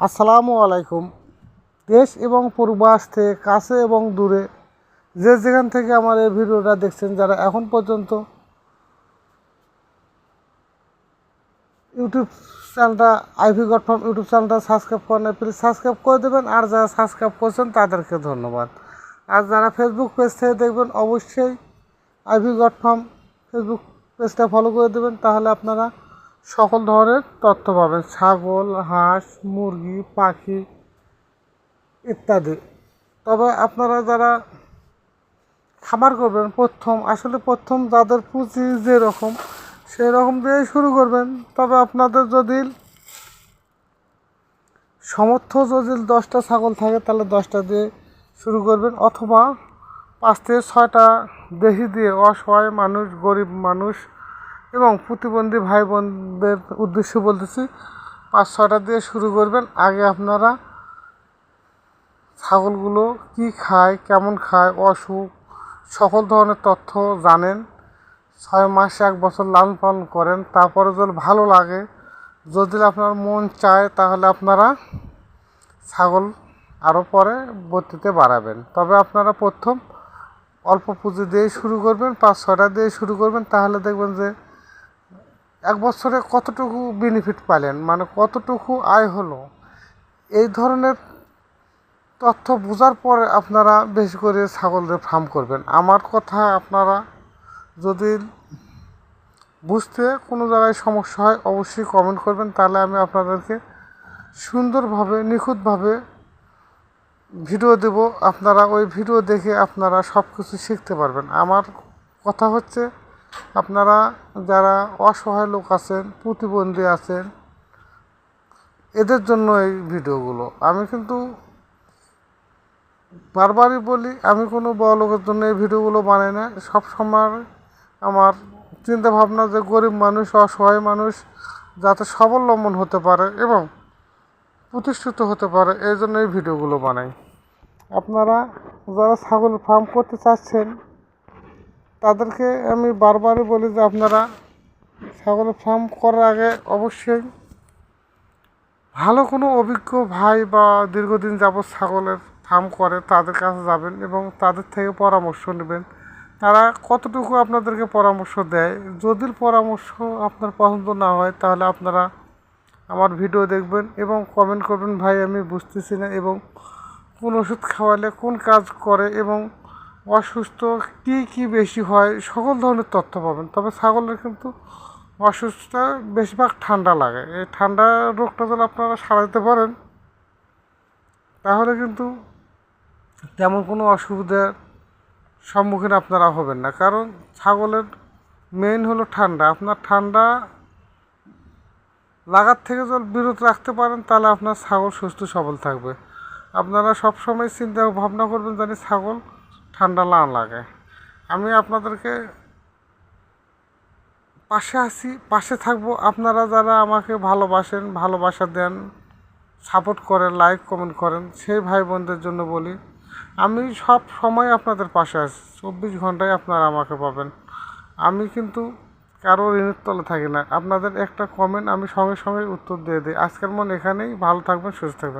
আসসালামু আলাইকুম। দেশ এবং পূর্বাস থেকে কাছে এবং দূরে যে যেখান থেকে আমার এই ভিডিওটা দেখছেন যারা এখন পর্যন্ত ইউটিউব চ্যানেলটা আইভি গড ফার্ম ইউটিউব চ্যানেলটা সাবস্ক্রাইব করেন প্লিজ সাবস্ক্রাইব করে দেবেন। আর যারা সাবস্ক্রাইব করছেন, তাদেরকে ধন্যবাদ। আর যারা ফেসবুক পেজ থেকে দেখবেন, অবশ্যই আইভি গড ফার্ম ফেসবুক পেজটা ফলো করে দেবেন। তাহলে আপনারা সকল ধরনের তথ্য পাবেন। ছাগল, হাঁস, মুরগি, পাখি ইত্যাদি। তবে আপনারা যারা খামার করবেন, প্রথম, আসলে প্রথম যাদের পুঁজি যেরকম সেই রকম দিয়েই শুরু করবেন। তবে আপনাদের যদি সমর্থ যদি দশটা ছাগল থাকে, তাহলে দশটা দিয়ে শুরু করবেন। অথবা পাঁচ থেকে ছয়টা দেহি দিয়ে অসহায় মানুষ, গরিব মানুষ এবং প্রতিবন্ধী ভাই বোনদের উদ্দেশ্যে বলতেছি, পাঁচ ছয়টা দিয়ে শুরু করবেন। আগে আপনারা ছাগলগুলো কি খায়, কেমন খায়, অসুখ, সকল ধরনের তথ্য জানেন। ছয় মাস, এক বছর লালন পালন করেন। তারপরে যদি ভালো লাগে, যদি আপনার মন চায়, তাহলে আপনারা ছাগল আরও পরে বর্তিতে বাড়াবেন। তবে আপনারা প্রথম অল্প পুঁজি দিয়ে শুরু করবেন, পাঁচ ছয়টা দিয়ে শুরু করবেন। তাহলে দেখবেন যে এক বছরে কতটুকু বেনিফিট পালেন? মানে কতটুকু আয় হলো? এই ধরনের তথ্য বোঝার পরে আপনারা বেশি করে ছাগলের ফার্ম করবেন। আমার কথা আপনারা যদি বুঝতে কোনো জায়গায় সমস্যা হয়, অবশ্যই কমেন্ট করবেন। তাহলে আমি আপনাদেরকে সুন্দরভাবে, নিখুঁতভাবে ভিডিও দেব। আপনারা ওই ভিডিও দেখে আপনারা সব কিছু শিখতে পারবেন। আমার কথা হচ্ছে আপনারা যারা অসহায় লোক আছেন, প্রতিবন্ধী আছেন, এদের জন্য এই ভিডিওগুলো। আমি কিন্তু বারবারই বলি, আমি কোনো বড় লোকের জন্য এই ভিডিওগুলো বানাই না। সব সময় আমার চিন্তা ভাবনা যে গরিব মানুষ, অসহায় মানুষ যাতে স্বাবলম্বন হতে পারে এবং প্রতিষ্ঠিত হতে পারে, এই জন্য এই ভিডিওগুলো বানাই। আপনারা যারা ছাগল ফার্ম করতে চাচ্ছেন তাদেরকে আমি বারবারই বলি যে আপনারা ছাগলের ফার্ম করার আগে অবশ্যই ভালো কোনো অভিজ্ঞ ভাই বা দীর্ঘদিন যাবৎ ছাগলের ফার্ম করে তাদের কাছে যাবেন এবং তাদের থেকে পরামর্শ নেবেন। তারা কতটুকু আপনাদেরকে পরামর্শ দেয়? যদি পরামর্শ আপনার পছন্দ না হয়, তাহলে আপনারা আমার ভিডিও দেখবেন এবং কমেন্ট করবেন, ভাই, আমি বুঝতেছি না এবং কোন ওষুধ খাওয়ালে কোন কাজ করে এবং অসুস্থ, কী কী বেশি হয়, সকল ধরনের তথ্য পাবেন। তবে ছাগলের কিন্তু অসুস্থতা বেশিরভাগ ঠান্ডা লাগে। এই ঠান্ডা রোগটা যদি আপনারা সারাতে পারেন, তাহলে কিন্তু তেমন কোনো অসুবিধার সম্মুখীন আপনারা হবেন না। কারণ ছাগলের মেইন হলো ঠান্ডা। আপনার ঠান্ডা লাগার থেকে যদি বিরত রাখতে পারেন, তাহলে আপনার ছাগল সুস্থ, সবল থাকবে। আপনারা সবসময় চিন্তা ভাবনা করবেন জানি ছাগল ঠান্ডা না লাগে। আমি আপনাদেরকে পাশে আছি, পাশে থাকব। আপনারা যারা আমাকে ভালোবাসেন, ভালোবাসা দেন সাপোর্ট করেন লাইক কমেন্ট করেন, সেই ভাই বোনদের জন্য বলি, আমি সব সময় আপনাদের পাশে আছি। চব্বিশ ঘন্টায় আপনারা আমাকে পাবেন। আমি কিন্তু কারও ঋণের তলে থাকি না। আপনাদের একটা কমেন্ট আমি সঙ্গে সঙ্গে উত্তর দিয়ে দিই। আজকের মন এখানেই। ভালো থাকবেন, সুস্থ থাকবেন।